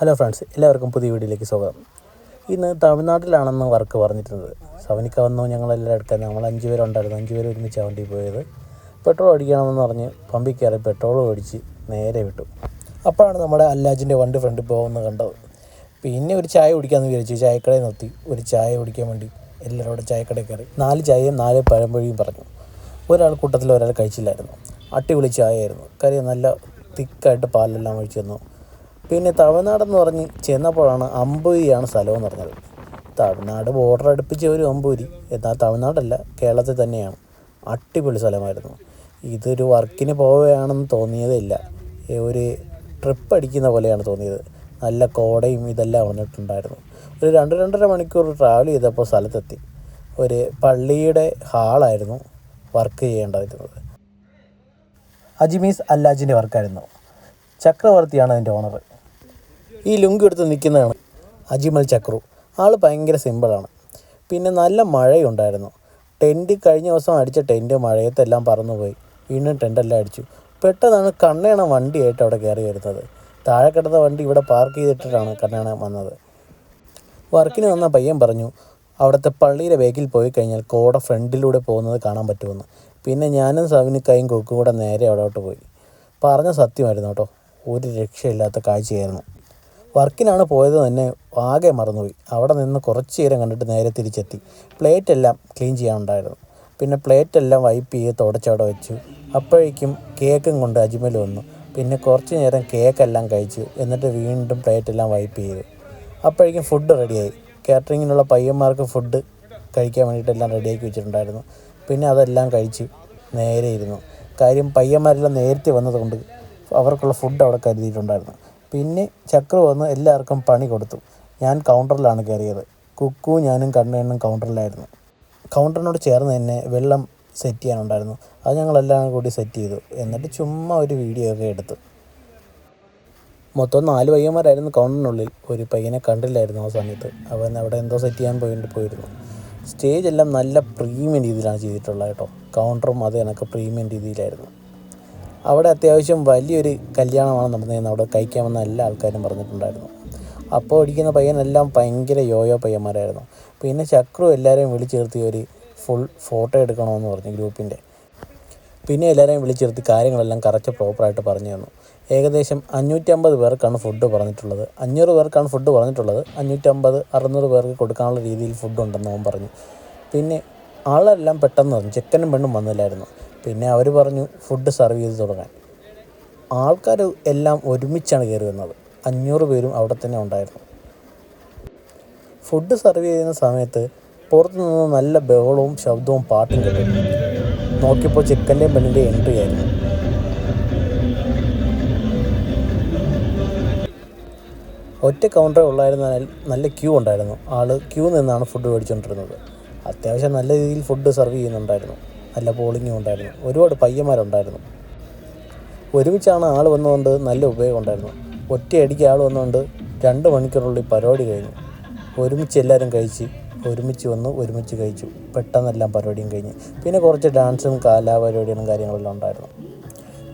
Hello friends എല്ലാവർക്കും പുതിയ വീഡിയോയിലേക്ക് സ്വാഗതം. ഇന്ന് തമിഴ്നാട്ടിലാണെന്ന് വർക്ക് പറഞ്ഞിരുന്നത്. സവനിക്ക വന്നു ഞങ്ങളെല്ലാം എടുക്കാൻ നമ്മൾ അഞ്ച് പേരുണ്ടായിരുന്നു അഞ്ച് പേര് ഒരുമിച്ച് വണ്ടി പോയത്. പെട്രോൾ അടിക്കണമെന്ന് പറഞ്ഞ് പമ്പിൽ കയറി പെട്രോൾ ഓടിച്ച് നേരെ വിട്ടു. അപ്പോഴാണ് നമ്മുടെ അല്ലാജിന്റെ വണ്ടി ഫ്രണ്ടിൽ പോകുന്നത് കണ്ടത്. പിന്നെ ഒരു ചായ കുടിക്കാമെന്ന് വിചാരിച്ചു ചായക്കടയിൽ നിർത്തി. ഒരു ചായ കുടിക്കാൻ വേണ്ടി എല്ലാവരും അവിടെ ചായക്കടയിൽ കയറി. നാല് ചായയും നാല് പഴംപൊഴിയും പറഞ്ഞു. ഒരാൾ കൂട്ടത്തിൽ ഒരാൾ കഴിച്ചില്ലായിരുന്നു. അടിപൊളി ചായയായിരുന്നു. കാര്യം നല്ല തിക്കായിട്ട് പാലെല്ലാം ഒഴിച്ചു തന്നു. പിന്നെ തമിഴ്നാടെന്ന് പറഞ്ഞ് ചെന്നപ്പോഴാണ് അമ്പൂരിയാണ് സ്ഥലമെന്ന് പറഞ്ഞത്. തമിഴ്നാട് ബോർഡർ അടുപ്പിച്ച ഒരു അമ്പൂരി. എന്നാൽ തമിഴ്നാടല്ല കേരളത്തിൽ തന്നെയാണ്. അടിപൊളി സ്ഥലമായിരുന്നു. ഇതൊരു വർക്കിന് പോവുകയാണെന്ന് തോന്നിയതില്ല ഒരു ട്രിപ്പ് അടിക്കുന്ന പോലെയാണ് തോന്നിയത്. നല്ല കോടയും ഇതെല്ലാം വന്നിട്ടുണ്ടായിരുന്നു. ഒരു രണ്ട് രണ്ടര മണിക്കൂർ ട്രാവൽ ചെയ്തപ്പോൾ സ്ഥലത്തെത്തി. ഒരു പള്ളിയുടെ ഹാളായിരുന്നു വർക്ക് ചെയ്യേണ്ടതിരുന്നത് അജിമീസ് അല്ലാജിന്റെ വർക്കായിരുന്നു ചക്രവർത്തിയാണ് അതിന്റെ ഓണർ ഈ ലുങ്ക് എടുത്ത് നിൽക്കുന്നതാണ് അജിമൽ ചക്രു. ആൾ ഭയങ്കര സിമ്പിളാണ് പിന്നെ നല്ല മഴയുണ്ടായിരുന്നു. ടെന്റ് കഴിഞ്ഞ ദിവസം അടിച്ച ടെന്റ് മഴയത്തെല്ലാം പറന്നുപോയി. വീണ്ടും ടെന്റെല്ലാം അടിച്ചു. പെട്ടെന്നാണ് കണ്ണേണ വണ്ടിയായിട്ട് അവിടെ കയറി വരുന്നത്. താഴെ കിടന്ന വണ്ടി ഇവിടെ പാർക്ക് ചെയ്തിട്ടിട്ടാണ് കണ്ണേണ വന്നത്. വർക്കിന് വന്ന പയ്യൻ പറഞ്ഞു അവിടുത്തെ പള്ളിയിലെ ബേക്കിൽ പോയി കഴിഞ്ഞാൽ കോട ഫ്രണ്ടിലൂടെ പോകുന്നത് കാണാൻ പറ്റുമെന്ന്. പിന്നെ ഞാനും സവിനിക്കായും കൊക്കും കൂടെ നേരെ അവിടോട്ട് പോയി. പറഞ്ഞ സത്യമായിരുന്നു കേട്ടോ. ഒരു രക്ഷയില്ലാത്ത കാഴ്ചയായിരുന്നു. വർക്കിനാണ് പോയത് തന്നെ ആകെ മറന്നുപോയി. അവിടെ നിന്ന് കുറച്ച് നേരം കണ്ടിട്ട് നേരെ തിരിച്ചെത്തി. പ്ലേറ്റ് എല്ലാം ക്ലീൻ ചെയ്യാനുണ്ടായിരുന്നു. പിന്നെ പ്ലേറ്റ് എല്ലാം വൈപ്പ് ചെയ്ത് തുടച്ചവിടെ വെച്ചു. അപ്പോഴേക്കും കേക്കും കൊണ്ട് അജ്മൽ വന്നു. പിന്നെ കുറച്ച് നേരം കേക്കെല്ലാം കഴിച്ചു. എന്നിട്ട് വീണ്ടും പ്ലേറ്റ് എല്ലാം വൈപ്പ് ചെയ്തു. അപ്പോഴേക്കും ഫുഡ് റെഡിയായി കാറ്ററിങ്ങിനുള്ള പയ്യന്മാർക്ക് ഫുഡ് കഴിക്കാൻ വേണ്ടിയിട്ടെല്ലാം റെഡിയാക്കി വെച്ചിട്ടുണ്ടായിരുന്നു. പിന്നെ അതെല്ലാം കഴിച്ച് നേരെ ഇരുന്നു. കാര്യം പയ്യന്മാരെല്ലാം നേരത്തെ വന്നതുകൊണ്ട് അവർക്കുള്ള ഫുഡ് അവിടെ കരുതിയിട്ടുണ്ടായിരുന്നു. പിന്നെ ചക്ര വന്ന് എല്ലാവർക്കും പണി കൊടുത്തു. ഞാൻ കൗണ്ടറിലാണ് കയറിയത്. കുക്കു ഞാനും കണ്ണെണ്ണും കൗണ്ടറിലായിരുന്നു കൗണ്ടറിനോട് ചേർന്ന് തന്നെ വെള്ളം സെറ്റ് ചെയ്യാനുണ്ടായിരുന്നു. അത് ഞങ്ങളെല്ലാം കൂടി സെറ്റ് ചെയ്തു. എന്നിട്ട് ചുമ്മാ ഒരു വീഡിയോ ഒക്കെ എടുത്തു. മൊത്തം നാല് പയ്യന്മാരായിരുന്നു കൗണ്ടറിനുള്ളിൽ ഒരു പയ്യനെ കണ്ടില്ലായിരുന്നു ആ സമയത്ത്. അവൻ അവിടെ എന്തോ സെറ്റ് ചെയ്യാൻ പോയിട്ട് പോയിരുന്നു. സ്റ്റേജ് എല്ലാം നല്ല പ്രീമിയം രീതിയിലാണ് ചെയ്തിട്ടുള്ളത് കേട്ടോ. കൗണ്ടറും അത് കണക്ക് പ്രീമിയം രീതിയിലായിരുന്നു. അവിടെ അത്യാവശ്യം വലിയൊരു കല്യാണമാണ് നടന്നതെന്ന് അവിടെ കഴിക്കാൻ വന്ന എല്ലാ ആൾക്കാരും പറഞ്ഞിട്ടുണ്ടായിരുന്നു. അപ്പോൾ ഓടിക്കുന്ന പയ്യനെല്ലാം ഭയങ്കര യോയോ പയ്യന്മാരായിരുന്നു. പിന്നെ ചക്രു എല്ലാവരെയും വിളിച്ചു നിർത്തി ഒരു ഫുൾ ഫോട്ടോ എടുക്കണമെന്ന് പറഞ്ഞു ഗ്രൂപ്പിന്റെ. പിന്നെ എല്ലാവരെയും വിളിച്ചിരുത്തി കാര്യങ്ങളെല്ലാം കറക്റ്റ് പ്രോപ്പറായിട്ട് പറഞ്ഞു തന്നു. ഏകദേശം അഞ്ഞൂറ്റമ്പത് പേർക്കാണ് ഫുഡ് പറഞ്ഞിട്ടുള്ളത്. അഞ്ഞൂറ് പേർക്കാണ് ഫുഡ് പറഞ്ഞിട്ടുള്ളത്. അഞ്ഞൂറ്റമ്പത് അറുന്നൂറ് പേർക്ക് കൊടുക്കാനുള്ള രീതിയിൽ ഫുഡ് ഉണ്ടെന്ന് അവൻ പറഞ്ഞു. പിന്നെ ആളെല്ലാം പെട്ടെന്ന് പറഞ്ഞു. ചെക്കനും പെണ്ണും വന്നില്ലായിരുന്നു. പിന്നെ അവർ പറഞ്ഞു ഫുഡ് സെർവ് ചെയ്ത് തുടങ്ങാൻ. ആൾക്കാർ എല്ലാം ഒരുമിച്ചാണ് കയറി വന്നത്. അഞ്ഞൂറ് പേരും അവിടെ തന്നെ ഉണ്ടായിരുന്നു. ഫുഡ് സെർവ് ചെയ്യുന്ന സമയത്ത് പുറത്തു നിന്ന് നല്ല ബഹളവും ശബ്ദവും പാട്ടും കേട്ടു. നോക്കിയപ്പോൾ ചിക്കന്റെയും പെണ്ണിന്റെയും എൻട്രി ആയിരുന്നു. ഒറ്റ കൗണ്ടറേ ഉള്ളായിരുന്നാൽ നല്ല ക്യൂ ഉണ്ടായിരുന്നു. ആൾ ക്യൂ നിന്നാണ് ഫുഡ് മേടിച്ചുകൊണ്ടിരുന്നത് അത്യാവശ്യം നല്ല രീതിയിൽ ഫുഡ് സെർവ് ചെയ്യുന്നുണ്ടായിരുന്നു. നല്ല പോളിങ്ങും ഉണ്ടായിരുന്നു. ഒരുപാട് പയ്യന്മാരുണ്ടായിരുന്നു. ഒരുമിച്ചാണ് ആൾ വന്നുകൊണ്ട് നല്ല ഉപയോഗം ഉണ്ടായിരുന്നു. ഒറ്റയടിക്ക് ആൾ വന്നുകൊണ്ട് രണ്ട് മണിക്കൂറുള്ളിൽ പരിപാടി കഴിഞ്ഞു. ഒരുമിച്ച് എല്ലാവരും കഴിച്ച് ഒരുമിച്ച് വന്നു ഒരുമിച്ച് കഴിച്ചു. പെട്ടെന്നെല്ലാം പരിപാടിയും കഴിഞ്ഞ്. പിന്നെ കുറച്ച് ഡാൻസും കലാപരിപാടികളും കാര്യങ്ങളെല്ലാം ഉണ്ടായിരുന്നു.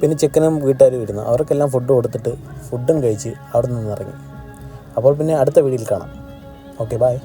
പിന്നെ ചിക്കനും വീട്ടുകാരും ഇരുന്നു. അവർക്കെല്ലാം ഫുഡ് കൊടുത്തിട്ട് ഫുഡും കഴിച്ച് അവിടെ നിന്ന് ഇറങ്ങി അപ്പോൾ പിന്നെ അടുത്ത വീഡിയോയിൽ കാണാം. Okay bye